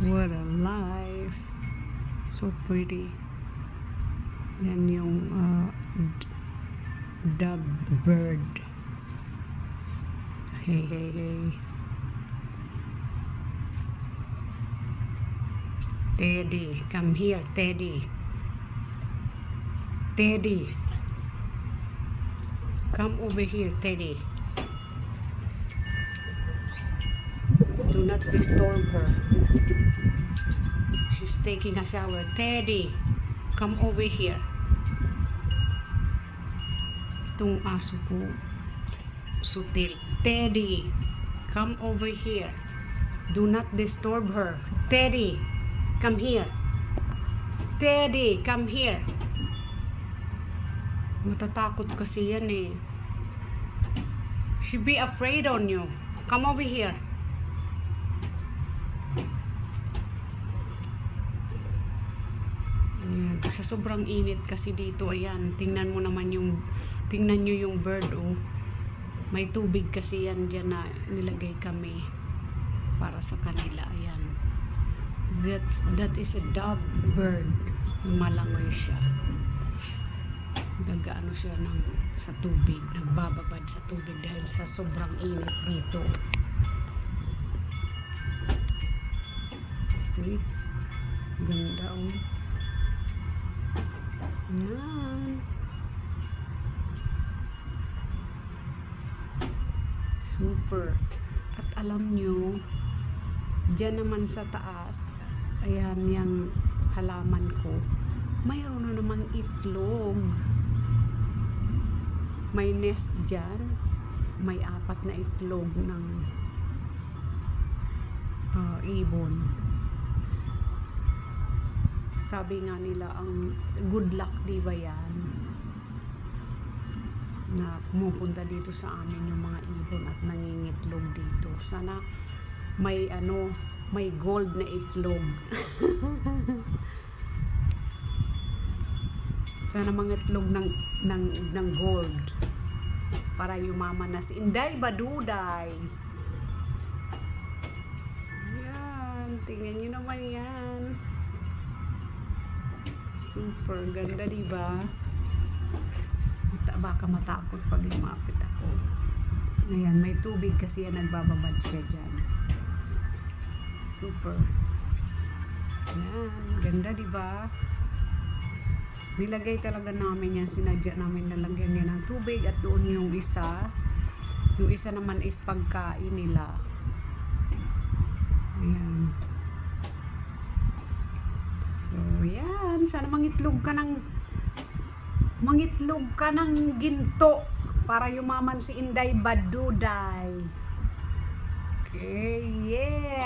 What a life. So pretty. Yan yung uh, d- dove bird. Hey, hey, hey. Teddy, come here, Teddy. Teddy. Come over here, Teddy. Do not disturb her. She's taking a shower. Teddy, come over here. Itong aso ko, sutil. Teddy, come over here. Do not disturb her. Teddy, come here. Teddy, come here. Matatakot kasi yan eh. She be afraid on you. Come over here. Ayan, sa sobrang init kasi dito, ayan, tingnan mo naman yung, tingnan nyo yung bird, oh. May tubig kasi yan dyan na nilagay kami para sa kanila, ayan. That's, that is a dove bird. Malangoy siya. Nagaano siya ng, sa tubig, nagbababad sa tubig dahil sa sobrang init dito. See? Ganda, oh. Yan. Super. At alam nyo, dyan naman sa taas, ayan yung halaman ko, mayroon na namang itlog. May nest dyan. May apat na itlog ng ah, ibon sabi nga nila ang good luck di ba yan? Na pumupunta dito sa amin yung mga ibon at nangingitlog dito. Sana may ano may gold na itlog. Sana mga itlog ng, ng, ng gold para yumaman na si Inday Baduday. Yan tingnan nyo naman yan Super ganda, di ba? Baka matakot pag lumapit ako. Ayan, may tubig kasi yan, nagbababad siya dyan. Super. Ayan, ganda, di ba? Nilagay talaga namin yan, sinadya namin nalagyan yan ng tubig at doon yung isa. Yung isa naman is pagkain nila. Yan. Sana mangitlog ka ng mangitlog ka ng ginto para yumaman si Inday Baduday. Okay, yeah.